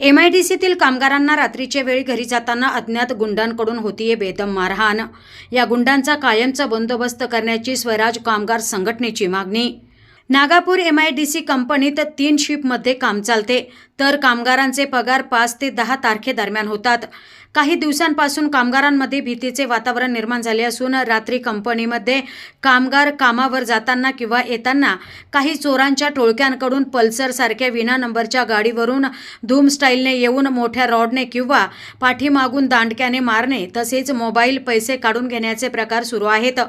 M I D सीतील कामगारांना रात्रीच्या वेळी घरी जाताना अज्ञात गुंडांकडून होतीये बेदम मारहाण. या गुंडांचा कायमचा बंदोबस्त करण्याची स्वराज कामगार संघटनेची मागणी. Nagapur M I D C कंपनीत तीन शिफ्टमध्ये काम चालते. तर कामगारांचे पगार पाच ते दहा तारखेदरम्यान होतात. काही दिवसांपासून कामगारांमध्ये भीतीचे वातावरण निर्माण झाले असून रात्री कंपनीमध्ये कामगार कामावर जाताना किंवा येताना काही चोरांच्या टोळक्यांकडून पल्सरसारख्या विना नंबरच्या गाडीवरून धूम स्टाईलने येऊन मोठ्या रॉडने किंवा पाठीमागून दांडक्याने मारणे तसेच मोबाईल पैसे काढून घेण्याचे प्रकार सुरू आहेत.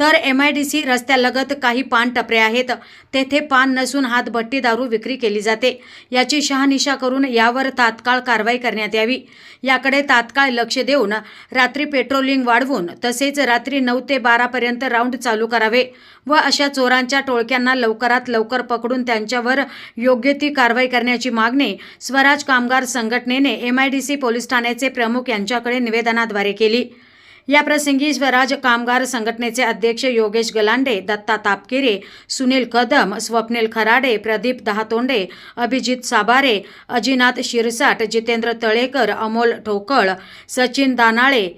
तर एम आय डी सी रस्त्यालगत काही पान टपरे आहेत. तेथे पान नसून हातभट्टी दारू विक्री केली जाते. याची शहानिशा करून यावर तात्काळ कारवाई करण्यात यावी. याकडे तात्काळ लक्ष देऊन रात्री पेट्रोलिंग वाढवून तसेच रात्री नऊ ते बारापर्यंत राऊंड चालू करावे व अशा चोरांच्या टोळक्यांना लवकरात लवकर पकडून त्यांच्यावर योग्य ती कारवाई करण्याची मागणी स्वराज कामगार संघटनेने M I D C police ठाण्याचे प्रमुख यांच्याकडे निवेदनाद्वारे केली. याप्रसंगी स्वराज कामगार संघटनेचे अध्यक्ष योगेश गलांडे दत्ता तापकिरे सुनील कदम स्वप्नील खराडे प्रदीप दहातोंडे अभिजित साबारे अजिनाथ शिरसाट जितेंद्र तळेकर अमोल ठोकळ सचिन दानाळे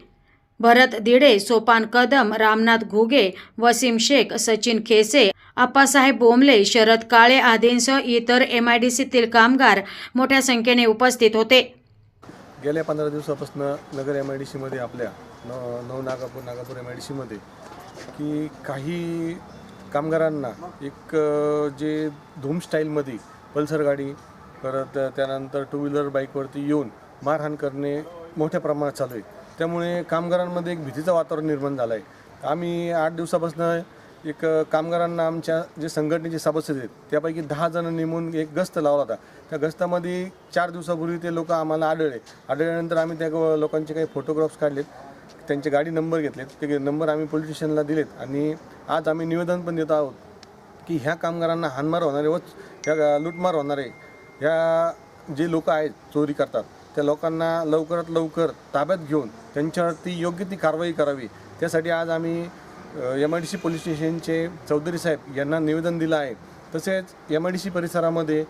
भरत दिडे सोपान कदम रामनाथ घुगे वसीम शेख सचिन खेसे आप्पासाहेब बोंबले शरद काळे आदींसह इतर एम आय डी सीतील कामगार मोठ्या संख्येने उपस्थित होते. गेल्या पंधरा दिवसापासून नगर एम आय डी सीमध्ये आपल्या न नऊ Nagapur Nagapur M I D सीमध्ये की काही कामगारांना एक जे धूम स्टाईलमध्ये पल्सर गाडी परत त्यानंतर टू व्हीलर बाईकवरती येऊन मारहाण करणे मोठ्या प्रमाणात चालू आहे. त्यामुळे कामगारांमध्ये एक भीतीचं वातावरण निर्माण झालं आहे. आम्ही आठ दिवसापासून एक कामगारांना आमच्या जे संघटनेचे सभासद आहेत त्यापैकी दहा जण नेमून एक गस्त लावला होता. त्या गस्तामध्ये चार दिवसापूर्वी ते लोक आम्हाला आढळले. आढळल्यानंतर आम्ही त्या लोकांचे काही फोटोग्राफ्स काढलेत. त्यांचे गाडी नंबर घेतलेत. ते नंबर आम्ही पोलीस स्टेशनला दिलेत. आणि आज आम्ही निवेदन पण देत आहोत की ह्या कामगारांना हानमार होणारे व ह्या लूटमार होणारे ह्या जे लोक आहेत चोरी करतात त्या लोकांना लवकरात लवकर ताब्यात घेऊन त्यांच्यावरती योग्य ती कारवाई करावी. त्यासाठी आज आम्ही M I D C police स्टेशनचे चौधरी साहेब यांना निवेदन दिलं आहे. तसेच एम आय डी सी परिसरामध्ये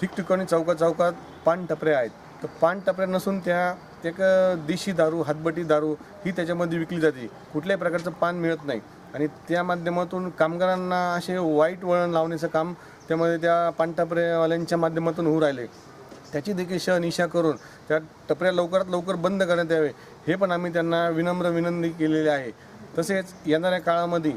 ठिकठिकाणी चौका चौकात पान टपरे आहेत. तर पान टपऱ्या नसून त्या एक देशी दारू हातबटी दारू ही त्याच्यामध्ये विकली जाते. कुठल्याही प्रकारचं पान मिळत नाही. आणि त्या माध्यमातून कामगारांना असे वाईट वळण लावण्याचं काम त्यामध्ये त्या पानटपरेवाल्यांच्या माध्यमातून होऊ राहिले. त्याची देखील शहनिशा करून त्या टपऱ्या लवकरात लवकर बंद करण्यात यावे हे पण आम्ही त्यांना विनम्र विनंती केलेली आहे. तसेच येणाऱ्या काळामध्ये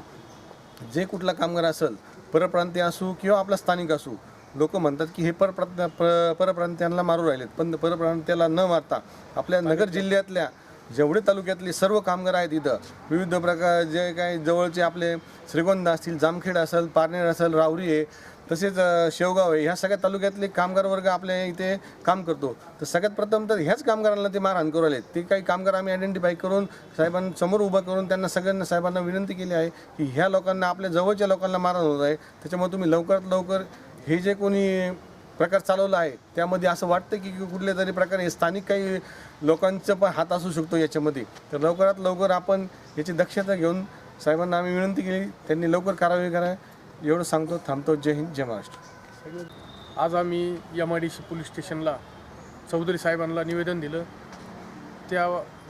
जे कुठला कामगार असेल परप्रांतीय असू किंवा आपला स्थानिक असू लोक म्हणतात की हे परप्रांत पर परप्रांतीयांना मारू राहिलेत. पण परप्रांत्याला न मारता आपल्या नगर जिल्ह्यातल्या जेवढे तालुक्यातले सर्व कामगार आहेत इथं विविध प्रकार जे काही जवळचे आपले श्रीगोंदा असतील जामखेड असेल पारनेर असेल रावरी आहे तसेच शेवगाव आहे ह्या सगळ्या तालुक्यातले कामगार वर्ग आपल्या इथे काम करतो. तर सगळ्यात प्रथम तर ह्याच कामगारांना ते मारहाण करू आले ते काही कामगार आम्ही आयडेंटिफाय करून साहेबांसमोर उभं करून त्यांना सगळ्यांना साहेबांना विनंती केली आहे की ह्या लोकांना आपल्या जवळच्या लोकांना मारहाण होत आहे. त्याच्यामुळे तुम्ही लवकरात लवकर हे जे कोणी प्रकार चालवला आहे त्यामध्ये असं वाटतं की कुठल्या तरी प्रकारे स्थानिक काही लोकांचं पण हात असू शकतो याच्यामध्ये. तर लवकरात लवकर आपण याची दक्षता घेऊन साहेबांना आम्ही विनंती केली. त्यांनी लवकर कारवाई करा. एवढं सांगतो थांबतो. जय हिंद जय महाराष्ट्र. आज आम्ही M I D C police स्टेशनला चौधरी साहेबांना निवेदन दिलं. त्या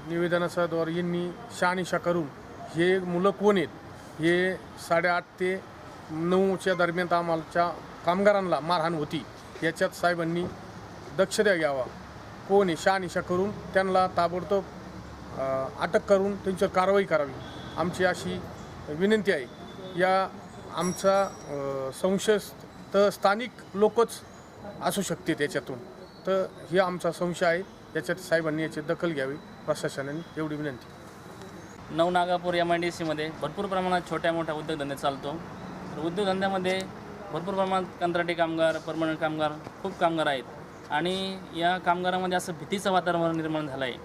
निवेदनाच्याद्वारे यांनी शहानिशा करून हे मुलं कोण आहेत हे साडेआठ ते नऊच्या दरम्यान आम्हाच्या कामगारांना मारहाण होती. याच्यात साहेबांनी दक्षता घ्यावा. कोण आहे शहानिशा करून त्यांना ताबडतोब अटक करून त्यांच्यावर कारवाई करावी. आमची अशी विनंती आहे. या आमचा संशय तर स्थानिक लोकच असू शकते त्याच्यातून तर हे आमचा संशय आहे. याच्यात साहेबांनी याची दखल घ्यावी. प्रशासनाने एवढी विनंती. नवनागापूर एम आय डी सीमध्ये भरपूर प्रमाणात छोट्या मोठ्या उद्योगधंदे चालतो. तर उद्योगधंद्यामध्ये भरपूर प्रमाणात कंत्राटी कामगार परमनंट कामगार खूप कामगार आहेत. आणि या कामगारामध्ये असं भीतीचं वातावरण निर्माण झालं आहे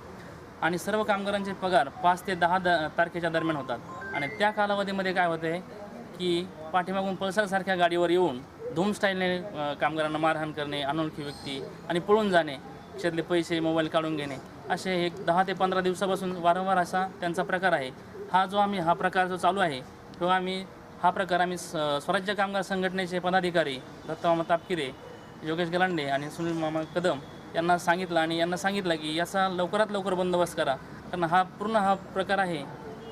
आणि सर्व कामगारांचे पगार पाच ते दहा द तारखेच्या दरम्यान होतात. आणि त्या कालावधीमध्ये काय होतं आहे की पाठीमागून पल्सरसारख्या गाडीवर येऊन धूम स्टाईलने कामगारांना मारहाण करणे अनोळखी व्यक्ती आणि पळून जाणे खिशातले पैसे मोबाईल काढून घेणे असे एक दहा ते पंधरा दिवसापासून वारंवार असा त्यांचा प्रकार आहे. हा जो आम्ही हा प्रकार जो चालू आहे तो आम्ही हा प्रकार आम्ही स्वराज्य कामगार संघटनेचे पदाधिकारी दत्तमामा तापकिरे योगेश गलांडे आणि सुनील मामा कदम यांना सांगितलं आणि यांना सांगितलं की याचा लवकरात लवकर बंदोबस्त करा. कारण हा पूर्ण हा प्रकार आहे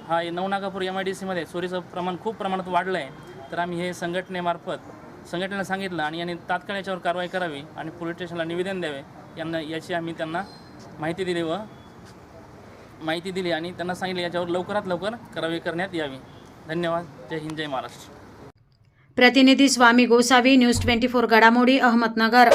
हा नवनागापूर एम आय डी सीमध्ये चोरीचं प्रमाण खूप प्रमाणात वाढलं आहे तर आम्ही हे संघटनेमार्फत संघटनेला सांगितलं आणि यांनी तात्काळ याच्यावर कारवाई करावी आणि पोलीस स्टेशनला निवेदन द्यावे. यांना याची आम्ही त्यांना माहिती दिली व माहिती दिली आणि त्यांना सांगितलं याच्यावर लवकरात लवकर कारवाई करण्यात यावी. धन्यवाद. जय हिंद जय महाराष्ट्र. प्रतिनिधी Swami Gosavi news twenty four घडामोडी अहमदनगर.